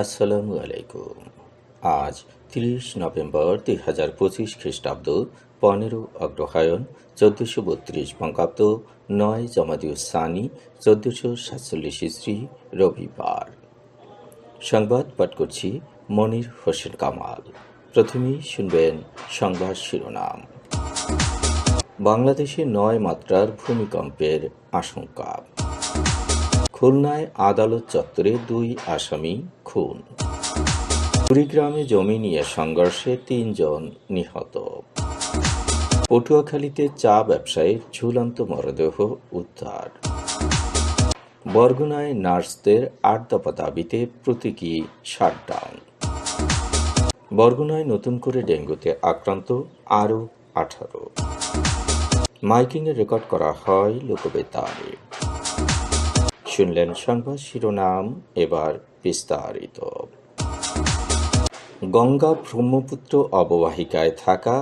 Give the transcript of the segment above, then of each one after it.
আসসালামু আলাইকুম। আজ তিরিশ নভেম্বর দুই হাজার পঁচিশ খ্রিস্টাব্দ, পনেরো অগ্রহায়ণ, চোদ্দশো বত্রিশ বঙ্গাব্দ, নয় জমাদিউ সানি, চোদ্দশো সাতচল্লিশ ইস্রি, রবিবার। সংবাদ পাঠ করছি মনির হোসেন কামাল। প্রথমেই শুনবেন সংবাদ শিরোনাম। বাংলাদেশে নয় মাত্রার ভূমিকম্পের আশঙ্কা। খুলনায় আদালত চত্বরে দুই আসামি খুন। কুড়িগ্রামে জমি নিয়ে সংঘর্ষে তিনজন নিহত। পটুয়াখালীতে চা ব্যবসায়ীর ঝুলন্ত মরদেহ উদ্ধার। বরগুনায় নার্সদের আট দফা দাবিতে প্রতীকী শাটডাউন। বরগুনায় নতুন করে ডেঙ্গুতে আক্রান্ত আরও আঠারো। মাইকিংয়ে রেকর্ড করা হয় লোকবেতারে। শুনলেন সংবাদ শিরোনাম এবার বিস্তারিত। গঙ্গা ব্রহ্মপুত্র অববাহিকায় থাকা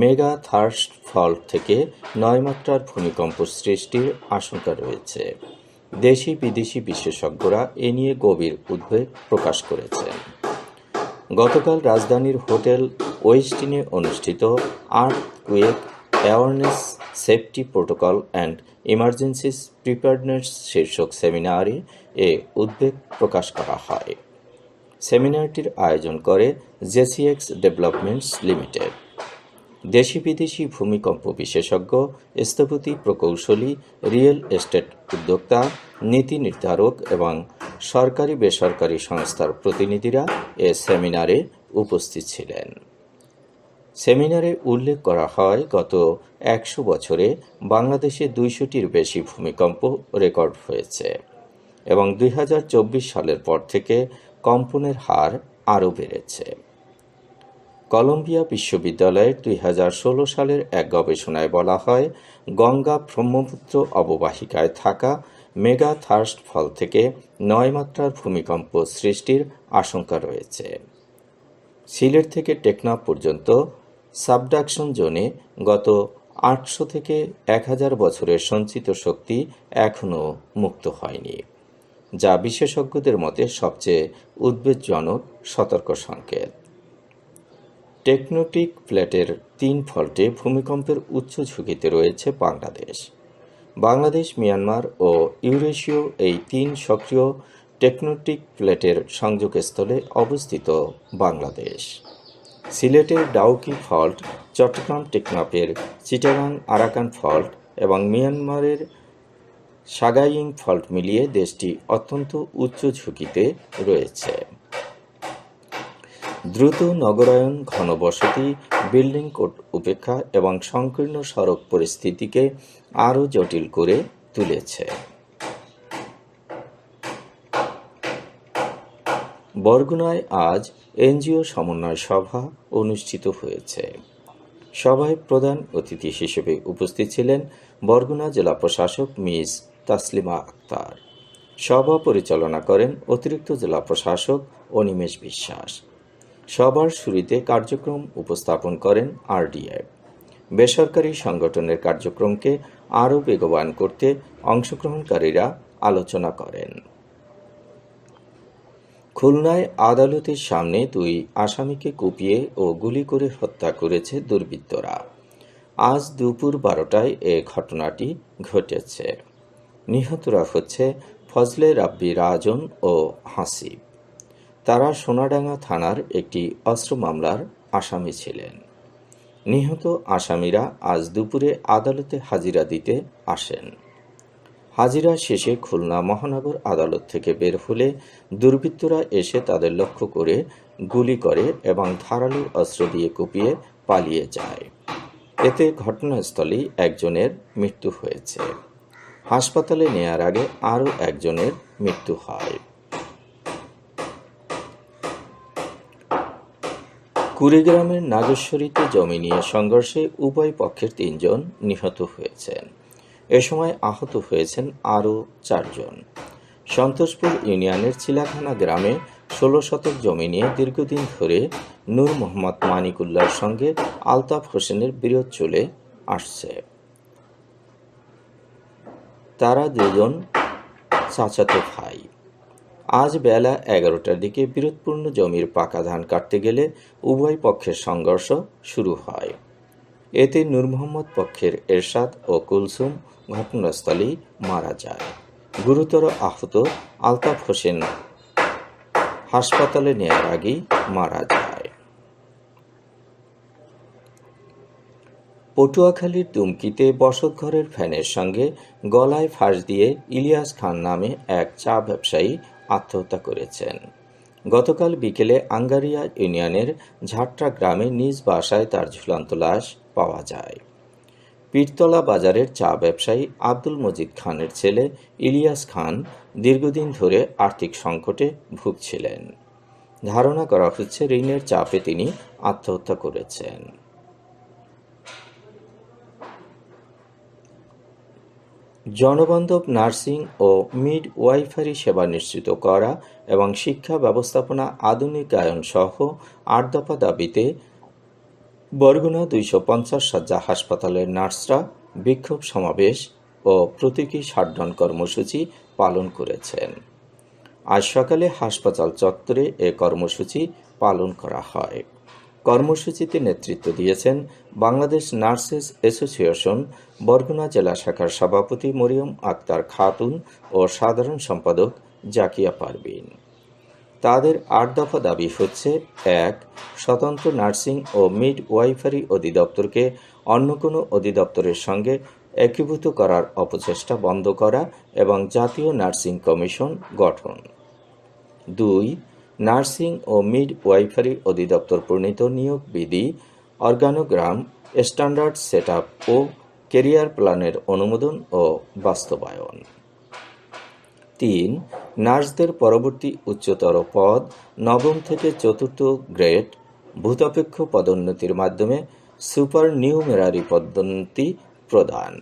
মেগা থার্স্ট ফল্ট থেকে নয় মাত্রার ভূমিকম্প সৃষ্টির আশঙ্কা রয়েছে। দেশি বিদেশি বিশেষজ্ঞরা এ নিয়ে গভীর উদ্বেগ প্রকাশ করেছেন। গতকাল রাজধানীর হোটেল ওয়েস্টিনে অনুষ্ঠিত earthquake awareness safety protocol and emergencies preparedness শীর্ষক সেমিনারে এ উদ্বেগ প্রকাশ করা হয়। সেমিনারটির আয়োজন করে জেসিএক্স ডেভেলপমেন্টস লিমিটেড। দেশি বিদেশি ভূমিকম্প বিশেষজ্ঞ, স্থপতি প্রকৌশলী, রিয়েল এস্টেট উদ্যোক্তা, নীতি নির্ধারক এবং সরকারি বেসরকারি সংস্থার প্রতিনিধিরা এ সেমিনারে উপস্থিত ছিলেন। সেমিনারে উল্লেখ করা হয়, গত একশো বছরে বাংলাদেশে দুইশোটির বেশি ভূমিকম্প রেকর্ড হয়েছে এবং দুই হাজার চব্বিশ সালের পর থেকে কম্পনের হার আরও বেড়েছে। কলম্বিয়া বিশ্ববিদ্যালয়ের দুই হাজার ষোলো সালের এক গবেষণায় বলা হয়, গঙ্গা ব্রহ্মপুত্র অববাহিকায় থাকা মেগা থার্স্ট ফল থেকে নয় মাত্রার ভূমিকম্প সৃষ্টির আশঙ্কা রয়েছে। সিলেট থেকে টেকনাফ পর্যন্ত সাবডাকশন জোনে গত আটশো থেকে এক হাজার বছরের সঞ্চিত শক্তি এখনও মুক্ত হয়নি, যা বিশেষজ্ঞদের মতে সবচেয়ে উদ্বেগজনক সতর্ক সংকেত। টেকনোটিক প্লেটের তিন ফল্টে ভূমিকম্পের উচ্চ ঝুঁকিতে রয়েছে বাংলাদেশ। বাংলাদেশ, মিয়ানমার ও ইউরেশীয় এই তিন সক্রিয় টেকনোটিক প্লেটের সংযোগস্থলে অবস্থিত বাংলাদেশ। সিলেটের ডাউকি ফল্ট, চট্টগ্রাম টেকনাফের, চিটাগাং আরাকান ফল্ট এবং মিয়ানমারের সাগাইং ফল্ট মিলিয়ে দেশটি অত্যন্ত উচ্চ ঝুঁকিতে রয়েছে। দ্রুত নগরায়ন ঘনবসতি, বিল্ডিং কোড উপেক্ষা এবং সংকীর্ণ সড়ক পরিস্থিতিকে আরও জটিল করে তুলেছে। বরগুনায় আজ এনজিও সমন্বয় সভা অনুষ্ঠিত হয়েছে। সভায় প্রধান অতিথি হিসেবে উপস্থিত ছিলেন বরগুনা জেলা প্রশাসক মিস তাসলিমা আক্তার। সভা পরিচালনা করেন অতিরিক্ত জেলা প্রশাসক অনিমেষ বিশ্বাস। সভার শুরুতে কার্যক্রম উপস্থাপন করেন আরডিএফ। বেসরকারি সংগঠনের কার্যক্রমকে আরও বেগবান করতে অংশগ্রহণকারীরা আলোচনা করেন। খুলনায় আদালতের সামনে দুই আসামিকে কুপিয়ে ও গুলি করে হত্যা করেছে দুর্বৃত্তরা। আজ দুপুর বারোটায় এ ঘটনাটি ঘটেছে। নিহতরা হচ্ছে ফজলে রাব্বি রাজন ও হাসিব। তারা সোনাডাঙ্গা থানার একটি অস্ত্র মামলার আসামি ছিলেন। নিহত আসামিরা আজ দুপুরে আদালতে হাজিরা দিতে আসেন। হাজিরা শেষে খুলনা মহানগর আদালত থেকে বের হলে দুর্বৃত্তরা এসে তাদের লক্ষ্য করে গুলি করে এবং ধারালো অস্ত্র দিয়ে কুপিয়ে পালিয়ে যায়। এতে ঘটনাস্থলেই একজনের মৃত্যু হয়েছে। হাসপাতালে নেয়ার আগে আরও একজনের মৃত্যু হয়। কুড়িগ্রামের নাগেশ্বরীতে জমি নিয়ে সংঘর্ষে উভয় পক্ষের তিনজন নিহত হয়েছেন। এ সময় আহত হয়েছেন আরও চারজন। সন্তোষপুর ইউনিয়নের চিলাখানা গ্রামে ষোলো শতক জমি নিয়ে দীর্ঘদিন ধরে নূর মোহাম্মদ মানিকুল্লার সঙ্গে আলতাফ হোসেনের বিরোধ চলে আসছে। তারা দুজন চাচাতো ভাই। আজ বেলা এগারোটার দিকে বিরোধপূর্ণ জমির পাকা ধান কাটতে গেলে উভয় পক্ষের সংঘর্ষ শুরু হয়। এতে নূর মোহাম্মদ পক্ষের এরশাদ ও কুলসুম ঘটনাস্থলেই মারা যায়। গুরুতর আহত আলতাফ হোসেন হাসপাতালে নেওয়ার আগেই মারা যায়। পটুয়াখালীর দুমকিতে বসতঘরের ফ্যানের সঙ্গে গলায় ফাঁস দিয়ে ইলিয়াস খান নামে এক চা ব্যবসায়ী আত্মহত্যা করেছেন। গতকাল বিকেলে আঙ্গারিয়া ইউনিয়নের ঝাট্টা গ্রামে নিজ বাসায় তার ঝুলন্ত লাশ পাওয়া যায়। পীরতলা বাজারের চা ব্যবসায়ী আব্দুল মজিদ খানের ছেলে ইলিয়াস খান দীর্ঘদিন ধরে আর্থিক সংকটে ভুগছিলেন। ধারণা করা হচ্ছে ঋণের চাপে তিনি আত্মহত্যা করেছেন। জনবান্ধব নার্সিং ও মিড ওয়াইফারি সেবা নিশ্চিত করা এবং শিক্ষা ব্যবস্থাপনা আধুনিকায়ন সহ আট দফা দাবিতে বরগুনা দুইশো পঞ্চাশ শয্যা হাসপাতালের নার্সরা বিক্ষোভ সমাবেশ ও প্রতীকী ষাটডন কর্মসূচি পালন করেছেন। আজ সকালে হাসপাতাল চত্বরে এ কর্মসূচি পালন করা হয়। কর্মসূচিতে নেতৃত্ব দিয়েছেন বাংলাদেশ নার্সেস অ্যাসোসিয়েশন, বরগুনা জেলা শাখার সভাপতি মরিয়ম আক্তার খাতুন ও সাধারণ সম্পাদক জাকিয়া পারবিন তাদের আট দফা দাবি হচ্ছে, এক, স্বতন্ত্র নার্সিং ও মিড ওয়াইফারি অধিদপ্তরকে অন্য কোনো অধিদপ্তরের সঙ্গে একীভূত করার অপচেষ্টা বন্ধ করা এবং জাতীয় নার্সিং কমিশন গঠন। দুই, নার্সিং ও মিড ওয়াইফারি অধিদপ্তর প্রণীত নিয়োগ বিধি, অর্গানোগ্রাম, স্ট্যান্ডার্ড সেট ও কেরিয়ার প্ল্যানের অনুমোদন ও বাস্তবায়ন। তিন, নার্সদের পরবর্তী উচ্চতর পদ নবম থেকে চতুর্থ গ্রেড, ভূতাপেক্ষ পদোন্নতির মাধ্যমে সুপার নিউমেরারি পদোন্নতি প্রদান।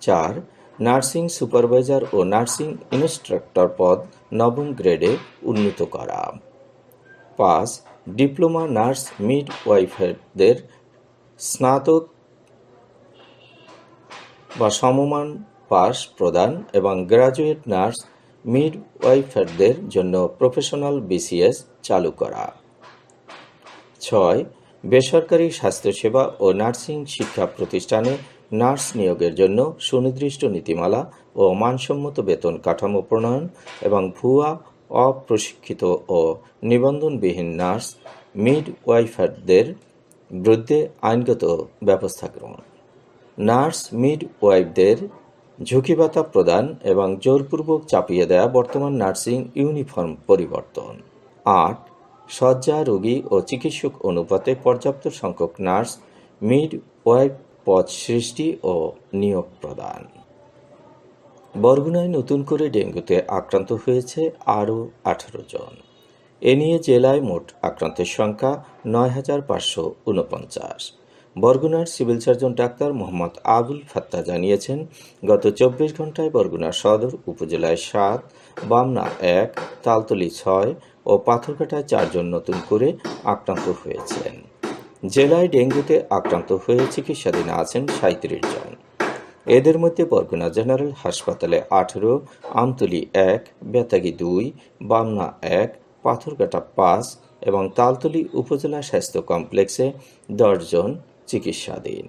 চার, নার্সিং সুপারভাইজার ও নার্সিং ইনস্ট্রাক্টর পদ নবম গ্রেডে উন্নীত করা। পাঁচ, ডিপ্লোমা নার্স মিড ওয়াইফারদের স্নাতক বা সমমান পাস প্রদান এবং গ্রাজুয়েট নার্স মিড ওয়াইফারদের জন্য প্রফেশনাল বিসিএস চালু করা। ছয়, বেসরকারি স্বাস্থ্যসেবা ও নার্সিং শিক্ষা প্রতিষ্ঠানে নার্স নিয়োগের জন্য সুনির্দিষ্ট নীতিমালা ও মানসম্মত বেতন কাঠামো প্রণয়ন এবং ভুয়া, অপ্রশিক্ষিত ও নিবন্ধনবিহীন নার্স মিড ওয়াইফারদের বিরুদ্ধে আইনগত ব্যবস্থা গ্রহণ। নার্স মিড ওয়াইফদের ঝুঁকিভাতা প্রদান এবং জোরপূর্বক চাপিয়ে দেয়া বর্তমান নার্সিং ইউনিফর্ম পরিবর্তন। আট, শয্যা, রোগী ও চিকিৎসক অনুপাতে পর্যাপ্ত সংখ্যক নার্স, মিড ওয়াইফ পদ সৃষ্টি ও নিয়োগ প্রদান। বরগুনায় নতুন করে ডেঙ্গুতে আক্রান্ত হয়েছে আরও আঠারো জন। এ নিয়ে জেলায় মোট আক্রান্তের সংখ্যা নয় হাজার পাঁচশো উনপঞ্চাশ বরগুনার civil surgeon doctor Mohammad Abul Fatta জানিয়েছেন, গত চব্বিশ ঘন্টায় বরগুনা সদর উপজেলায় সাত, বামনা এক, তালতলি ছয় ও পাথরঘাটায় চারজন নতুন করে আক্রান্ত হয়েছেন। জেলায় ডেঙ্গুতে আক্রান্ত হয়ে চিকিৎসাধীন আছেন সাঁত্রিশ জন। এদের মধ্যে বরগুনা জেনারেল হাসপাতালে আঠেরো, আমতলি এক, বেতাগি দুই, বামনা এক, পাথরঘাটা পাঁচ এবং তালতলি উপজেলা স্বাস্থ্য কমপ্লেক্সে দশজন চিকিৎসাধীন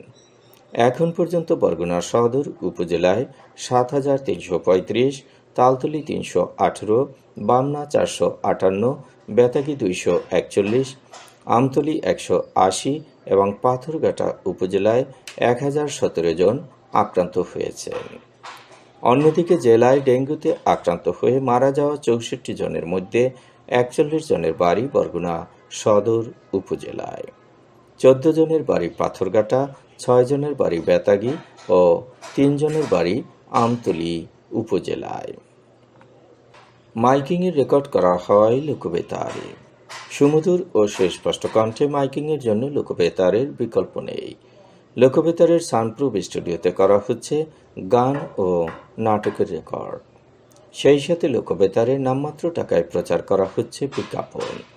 এখন পর্যন্ত বরগুনা সদর উপজেলায় সাত হাজার তিনশো পঁয়ত্রিশ, তালতলি তিনশো আঠেরো, বামনা চারশো আটান্ন, বেতাগি দুইশো একচল্লিশ, আমতলি একশো আশি এবং পাথরঘাটা উপজেলায় এক হাজার সতেরো জন আক্রান্ত হয়েছেন। অন্যদিকে জেলায় ডেঙ্গুতে আক্রান্ত হয়ে মারা যাওয়া চৌষট্টি জনের মধ্যে একচল্লিশ জনের বাড়ি বরগুনা সদর উপজেলায়। চোদ্দ জনের বাড়ি পাথরঘাটা, ছয় জনের বাড়ি বেতাগি ও তিনজনের বাড়ি আমতলি উপজেলায়। মাইকিংয়ের রেকর্ড করা হয় লোকবেতারে। সুমধুর ও সুস্পষ্ট কণ্ঠে মাইকিংয়ের জন্য লোকবেতারের বিকল্প নেই। লোকবেতারের সানপ্রুফ স্টুডিওতে করা হচ্ছে গান ও নাটকের রেকর্ড। সেই সাথে লোকবেতারের নামমাত্র টাকায় প্রচার করা হচ্ছে বিজ্ঞাপন।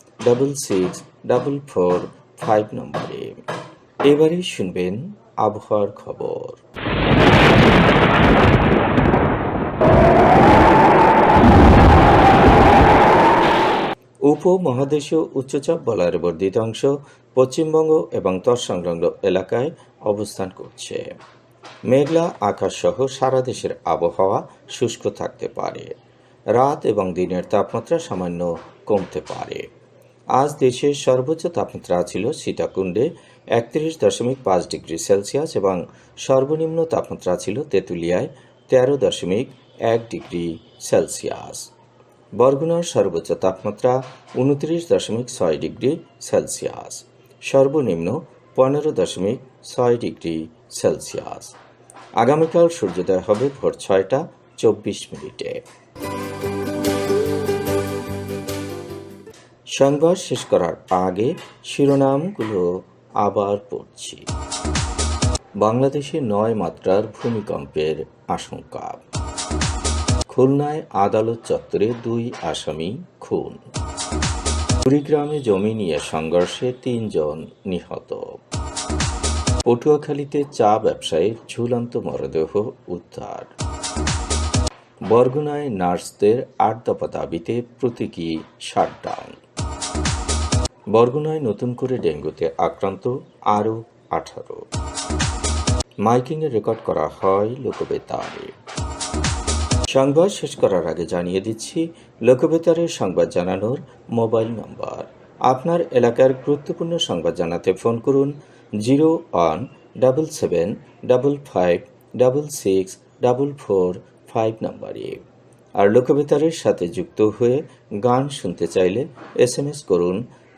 double six, double four, five নম্বরে। এবারে শুনবেন আবহাওয়ার খবর। উপমহাদেশীয় উচ্চচাপ বলয়ের বর্ধিত অংশ পশ্চিমবঙ্গ এবং তৎসংলগ্ন এলাকায় অবস্থান করছে। মেঘলা আকাশ সহ সারা দেশের আবহাওয়া শুষ্ক থাকতে পারে। রাত এবং দিনের তাপমাত্রা সামান্য কমতে পারে। আজ দেশের সর্বোচ্চ তাপমাত্রা ছিল সীতাকুণ্ডে একত্রিশ দশমিক পাঁচ ডিগ্রি সেলসিয়াস এবং সর্বনিম্ন তাপমাত্রা ছিল তেঁতুলিয়ায় তেরো দশমিক এক ডিগ্রি সেলসিয়াস। বরগুনার সর্বোচ্চ তাপমাত্রা উনত্রিশ দশমিক ছয় ডিগ্রি সেলসিয়াস। সর্বনিম্ন পনেরো দশমিক ছয় ডিগ্রি সেলসিয়াস। আগামীকাল সূর্যোদয় হবে ভোর ছয়টা চব্বিশ মিনিটে। সংবাদ শেষ করার আগে শিরোনামগুলো আবার পড়ছি। বাংলাদেশে নয় মাত্রার ভূমিকম্পের আশঙ্কা। খুলনায় আদালত চত্বরে দুই আসামি খুন। কুড়িগ্রামে জমি নিয়ে সংঘর্ষে তিনজন নিহত। পটুয়াখালীতে চা ব্যবসায়ীর ঝুলন্ত মরদেহ উদ্ধার। বরগুনায় নার্সদের আট দাবিতে প্রতীকী শাটডাউন। বরগুনায় নতুন করে ডেঙ্গুতে আক্রান্ত আরও আঠারো। মাইকিংয়ে রেকর্ড করা হয় লোকবেতারে। সংবাদ শেষ করার আগে জানিয়ে দিচ্ছি লোকবেতারের সংবাদ জানানোর মোবাইল নম্বর। আপনার এলাকার গুরুত্বপূর্ণ সংবাদ জানাতে ফোন করুন zero one double seven double five double six double four five নম্বরে। আর লোকবেতারের সাথে যুক্ত হয়ে গান শুনতে চাইলে এস এম এস করুন